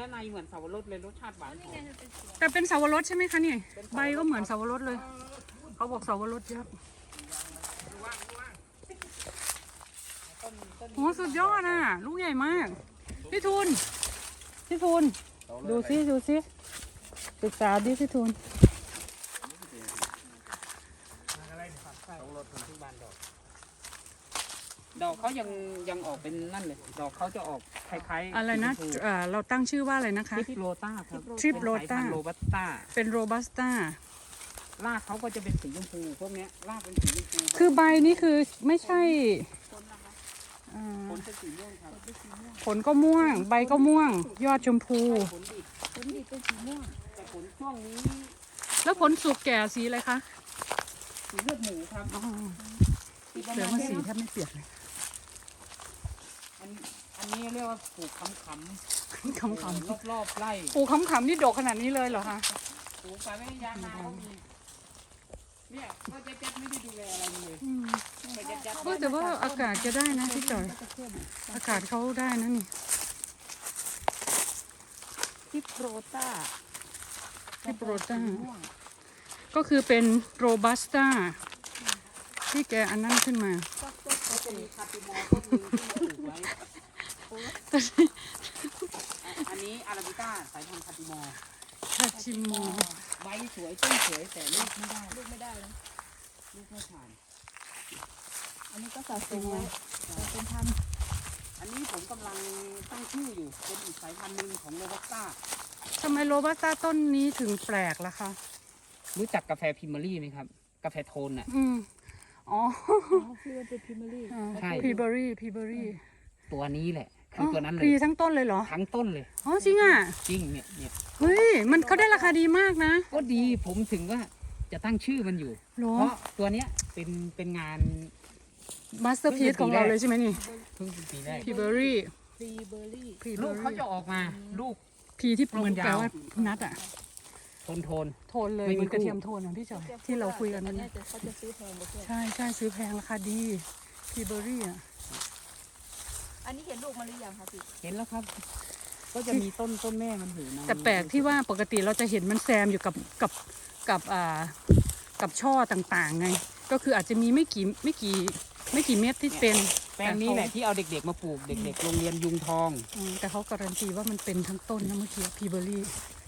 นื้อในเหมือนสับปะรดเลยรสชาติหวานหอมแต่เป็นสาวรสใช่ไหมคะเนี่ยใบก็เหมือนสาวรสเลย เขาบอกสาวรสเยอะโอ้สุดยอดอะ ลูกใหญ่มาก พี่ทูนพี่ทูนดูซิดูซิศึกษาดิพี่ทูน ดอกเขายังยังออกเป็นนั่นเลย ดอกเขาจะออกคล้ายๆอะไรนะสีชมพูเอ่อเราตั้งชื่อว่าอะไรนะคะ ทริปโรต้าครับทริปโรต้า เป็นสยพันธุ์โรบัสต้า เป็นโรบัสต้ารากเขาก็จะเป็นสีชมพูพวกเนี้ยรากเป็นสีชมพูคือใบนี่คือไม่ใช่เอ่อผลเป็นสีม่วงครับผลก็ม่วง ใบก็ม่วง ยอดชมพู ผลดิบผลดิบเป็นสีม่วงแต่ผลช่วงนี้แล้วผลสุกแก่สีอะไรคะสีเลือดหมูครับอ๋อ สีประเดี๋ยวมาว่าณสีนี้แทบไม่เปลี่ยนเลย อันอันนี้เรียกว่าปลูกขำๆขำขำรอบรอบๆไร่ปูขำขำนี่ดกขนาดนี้เลยเหรอคะ ปลูกไปไม่ยางนาเขามีเนี่ยก็จะจัดไม่ได้ดูแลอะไรเลยอืมต้องไปจัดจัดเออแต่ว่าอากาศจะได้นะพี่จอย อากาศเขาได้นะนี่ที่โปรต้าที่โปรต้าก็คือเป็นโรบัสต้าที่แกอันนั้นขึ้นมา ก็จะมีคาปิมอร์ต้นหนึงที่ปลูกไว้ อันนี้อาราบิก้าสายพันธุ์คาปิมอร์คาชิโมใบสวยต้นสวยแต่ลูกไม่ได้ลูกไม่ได้นะลูกไม่ผ่าน อันนี้ก็สะสมไว้เป็นพันอันนี้ผมกำลังตั้งชื่ออยู่เป็นอีกสายพันธุ์หนึ่งของโรบัสต้าทำไมโรบัสต้าต้นนี้ถึงแปลกล่ะคะรู้จักกาแฟพิมเมอรี่ไหมครับ กาแฟโทนอะอืมอ๋อคือมันเป็นพิมพ์ลี่ใช่พีเบอรี่พีเบอรี่ตัวนี้แหละ คือตัวนั้นเลพียทั้งต้นเลยเหรอทั้งต้นเลยอ๋อจริงอะจริงเนี่ยเนี่ยเฮ้ยมันเขาได้ราคาดีมากนะ ก็ดีผมถึงว่าจะตั้งชื่อมันอยู่เหรอเพราะตัวเนี้ยเป็นเป็นงานมาสเตอร์พีซของเราเลยใช่ไหมนี่เพิ่งเป็นปีแรกพีเบอรี่ฟรีเบอร์รี่พีเบลูอกเขารี่จะออกมาลูกพีที่เหมือนลูกแปลยาวว่านัดอะโทนโทนโทนเลยไม่เหมีมือนกระเทียมคู่โทนอะพี่จอยที่เราคุยกันวันเนี่นี้ยแต่เขาจะซื้อแพงกว่าเพื่อนใช่ใช่ซื้อแพงราคาดีพีเบอรี่อะ อันนี้เห็นลูกมันหรือยังคะพี่เห็นแล้วครับ ก็จะมีต้นต้นแม่มันอยู่ในแต่แปลกที่ว่าปกติเราจะเห็นมันแซมอยู่กับกับกับอ่ากับช่อต่างๆ ไง ก็คืออาจจะมีไม่กี่ไม่กี่ไม่กี่เม็ดที่เป็นแปลงนี้แหละที่เอาเด็กๆมาปลูกเด็กๆโรงเรียนยุงทอง อืมแต่เขาการันตีว่ามันเป็นทั้งต้นนะเมื่อกี้พีเบอรี่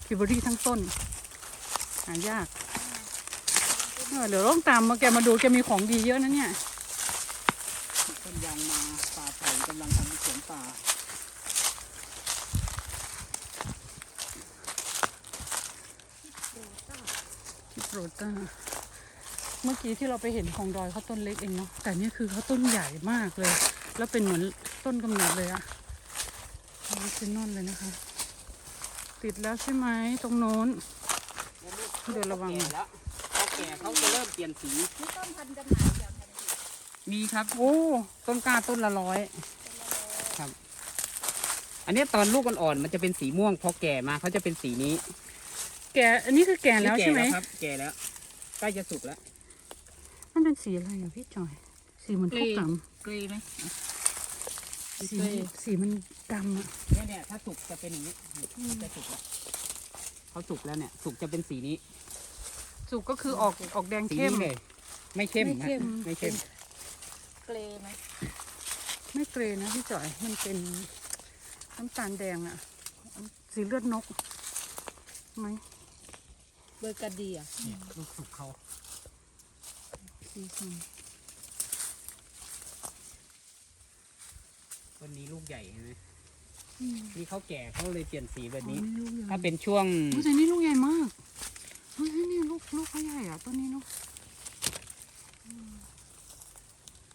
พีเบอรี่ทั้งต้นหายากเออเดี๋ยวต้องตามมาแกมาดูแกมีของดีเยอะนะเนี่ยต้ นยางนาป่าไผ่กำลังทำสวนป่าที่โปรต้าเมื่อกี้ที่เราไปเห็นของดอยเขาต้นเล็กเองเนาะแต่นี่คือเขาต้นใหญ่มากเลย แล้วเป็นเหมือนต้นกำเนิดเลยอะออริจินอลเลยนะคะ ติดแล้วใช่ไหมตรงโน้น เดี๋ยวระวังหน่อยแก่แล้วแก่เขาจะเริ่มเปลี่ยนสี นี่ต้นพันธุ์ มีครับ โอ้ต้นกล้าต้นละร้อยครับ อันนี้ตอนลูกอ่อนๆมันจะเป็นสีม่วงพอแก่มาเขาจะเป็นสีนี้แก่อันนี้คือแก่แล้วนี่ใช่ไหมครับแก่แล้วใกล้จะสุกแล้ว มันเป็นสีอะไรอะพี่จอย สีเหมือนพวกกเกรย์ไหมำสีสีมันดำอะเนี่ยเนี่ยถ้าสุกจะเป็นอย่างนี้จะสุกแล้วเขาสุกแล้วเนี่ย สุกจะเป็นสีนี้ สุกก็คือออกออกแดงสีเข้มนี้เลยไม่เข้มไม่นะเข้มไม่เข้ม เกรย์ไหมไม่เกรนะพี่จอยมันเป็นน้ำตาลแดงอะสีเลือดนกไหมเบอร์กาเดียเนี่ยลูกสุกเขาสีส้มต้นนี้ลูกใหญ่เห็นไหมนี่เขาแก่เขาเลยเปลี่ยนสีแบบนี้อ๋อนี่ลูกใหญ่ถ้าเป็นช่วงโอ้ยแต่นี่ลูกใหญ่มากเฮ้ยนี่ลูกลูกเขาใหญ่อะต้นนี้เนาะอืม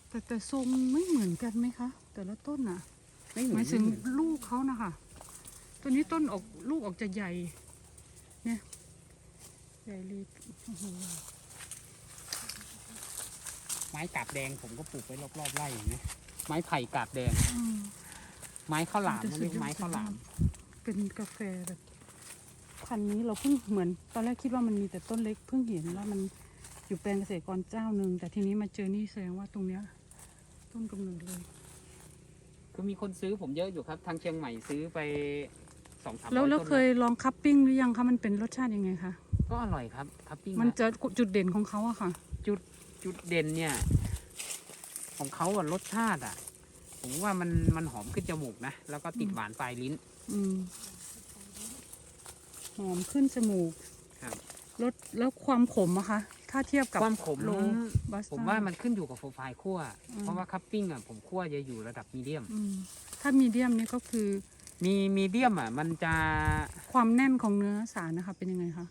แต่แต่ทรงไม่เหมือนกันไหมคะ แต่ละต้นอะไม่เหหมือมานยถึงลูกเขานะคะตัวนี้ต้นออกลูกออกจะใหญ่ เนี่ยใหญ่เลยโอ้โหไม้กาบแดงผมก็ปลูกไว้รอบๆไร่เห็นไหมไม้ไผ่กาบแดง อืม ไม้ข้าวหลามแต่เขาสุเรีดยกยอดไม้ข้าวหลาม เป็นกาแฟแบบพันธุ์นี้เราเพิ่งเหมือน ตอนแรกคิดว่ามันมีแต่ต้นเล็กเพิ่งเห็นว่ามันอยู่แปลงเกษตรกรเจ้าหนึ่งแต่ทีนี้มาเจอนี่แสดงว่าตรงเนี้ย ต้นกำเนิดเลยก็มีคนซื้อผมเยอะอยู่ครับ ทางเชียงใหม่ซื้อไปสองสามแล้วร้อยแล้วต้นเคยลองคัพปิ้งหรือยังคะมันเป็นรสชาติยังไงคะก็อร่อยครับครับปิ้งมันอะจะจุดเด่นของเขาอะค่ะ จุดจุดเด่นเนี่ย ของเขาอะรสชาติอะผมว่ามันมันหอมขึ้นจมูกนะ แล้วก็ติดอืมหวานปลายลิ้น อืมหอมขึ้นจมูกครับรสแล้วความขมอะคะ ถ้าเทียบกับความขมโลบัสต้ผมว่ามันขึ้นอยู่กับโปรไฟล์คั่วอืมเพราะว่าคัพปิ้งอะผมคั่วจะอยู่ระดับมีเดียมอืมถ้ามีเดียมนี่ก็คือ มีมีเดียมอะมันจะความแน่นของเนื้อสารนะคะ เป็นยังไงคะ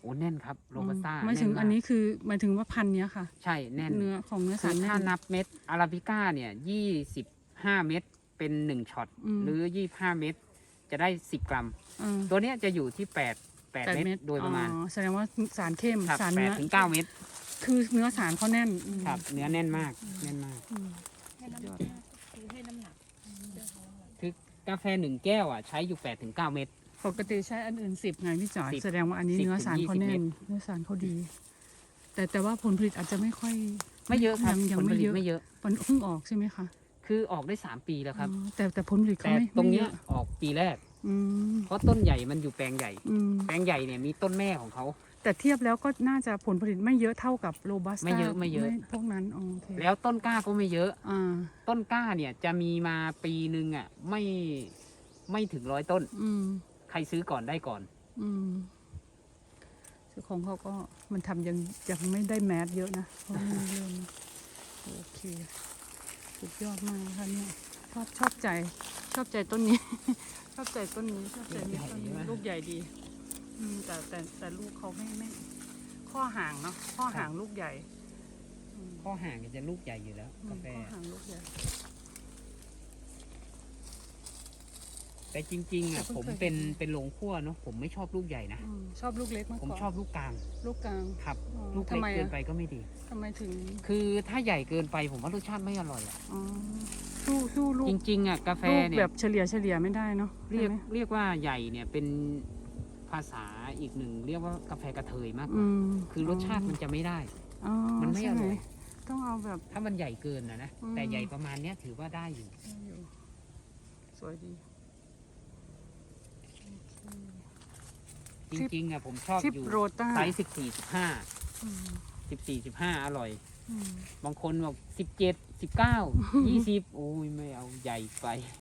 โอ้แน่นครับโรบัสต้าอืมหมายถึงแมากอันนี้คือหมายถึงว่าพันธุ์เนี้ยค่ะ ใช่แน่นเนื้อของเนื้อคืสารอแน่ถ้านนับเม็ดอาราบิก้าเนี่ยยี่สิบห้าเม็ดเป็นหนึ่งช็อตอืมหรือยี่ห้าเม็ดจะได้สิบกรัมเออตัวเนี้ยจะอยู่ที่แปด แปดแปดเม็ดโดยประมาณ อ๋อแสดงว่าสารเข้มครับสารแปเนื้ดอถึงเก้าเม็ดคือเนื้อสารเขาแน่นอืมครับ เนื้อแน่นมากแน่นมาก อืมให้น้ำหนักคือให้น้ำหนักเรื่องของน้ำหนักคือกาแฟหนึ่งแก้วอะใช้อยู่แปดถึงเก้าเม็ด ปกติใช้อันอื่นสิบไงพี่จ๋อยสิบแสดงว่าอันนี้สิบเนื้อสารเขาถึงแน่ยี่นสิบเนื้อสารเขาดี แต่แต่ว่าผลผลิตอาจจะไม่ค่อยไม่เยอะครับยังยังผลผไม่ลิเยตอะไม่เยอะ มันเพิ่งออกใช่ไหมคะคือออกได้สามปีแล้วครับ อ๋อแต่แต่ผลผลิตเขาแต่ไม่ตรงไม่เนี้เยยอะออกปีแรก อืมเพราะต้นใหญ่มันอยู่แปลงใหญ่ อืมแปลงใหญ่เนี่ยมีต้นแม่ของเขา แต่เทียบแล้วก็น่าจะผลผลิตไม่เยอะเท่ากับโรบัสต้าไม่เยอะไม่เยอะ พวกนั้นอ๋อโอเคแล้วต้นกล้าก็ไม่เยอะ อ่า ต้นกล้าเนี่ยจะมีมาปีหนึ่งอะไม่ไม่ถึงร้อยต้น อืม ใครซื้อก่อนได้ก่อน อืมเจ้าของเขาก็มันทำยังยังไม่ได้แมสเยอะนะเพราะมันเริ่มโอเค สุดยอดมากนะคะเนี่ย ชอบชอบใจ ชอบใจต้นนี้ ชอบใจต้นนี้ชอบใจนี้ต้นนี้ลูกใหญ่ดี อืมแต่แต่แต่ลูกเขาไม่ไม่ ข้อห่างเนาะข้อห่างลูกใหญ่อืมข้อห่างจะลูกใหญ่อยู่แล้วอืมกาแฟ ข้อห่างลูกใหญ่ แต่จริงๆอะแต่เพิ่งผมเคย เป็นเห็นเป็นโรงคั่วเนาะผมไม่ชอบลูกใหญ่นะ อืมชอบลูกเล็กมากผมกว่าชอบลูกกลางลูกกลางครับ อ๋อลูกทำเล็กไมเกินอะไปก็ไม่ดี ทำไมถึงคือถ้าใหญ่เกินไปผมว่ารสชาติไม่อร่อยอะอ๋อสู้สู้ลูกจริง ๆอะกาแฟลูกเนี่แบยบเฉลี่ยเฉลี่ยไม่ได้เนาะเรียกใช่ไหมเรียกว่าใหญ่เนี่ยเป็นภาษาอีกหนึ่ง เรียกว่ากาแฟกระเทยมากกอืว่ามคือรสชาติมันอ๋อจะไม่ได้ อ๋อมันไม่อร่อย ใช่หต้องเอาแบบ ถ้ามันใหญ่เกินนะนะอืม แต่ใหญ่ประมาณเนี้ยถือว่าได้อยู่สวยดี จริงๆอะผมชอบทิปอยู่โรต้าไซส์สิบสี่สิบห้าอืมสิบสี่สิบห้าอร่อย อืม บางคนบอกสิบเจ็ดสิบเก้ายี่สิบโอ้ยไม่เอาใหญ่ไป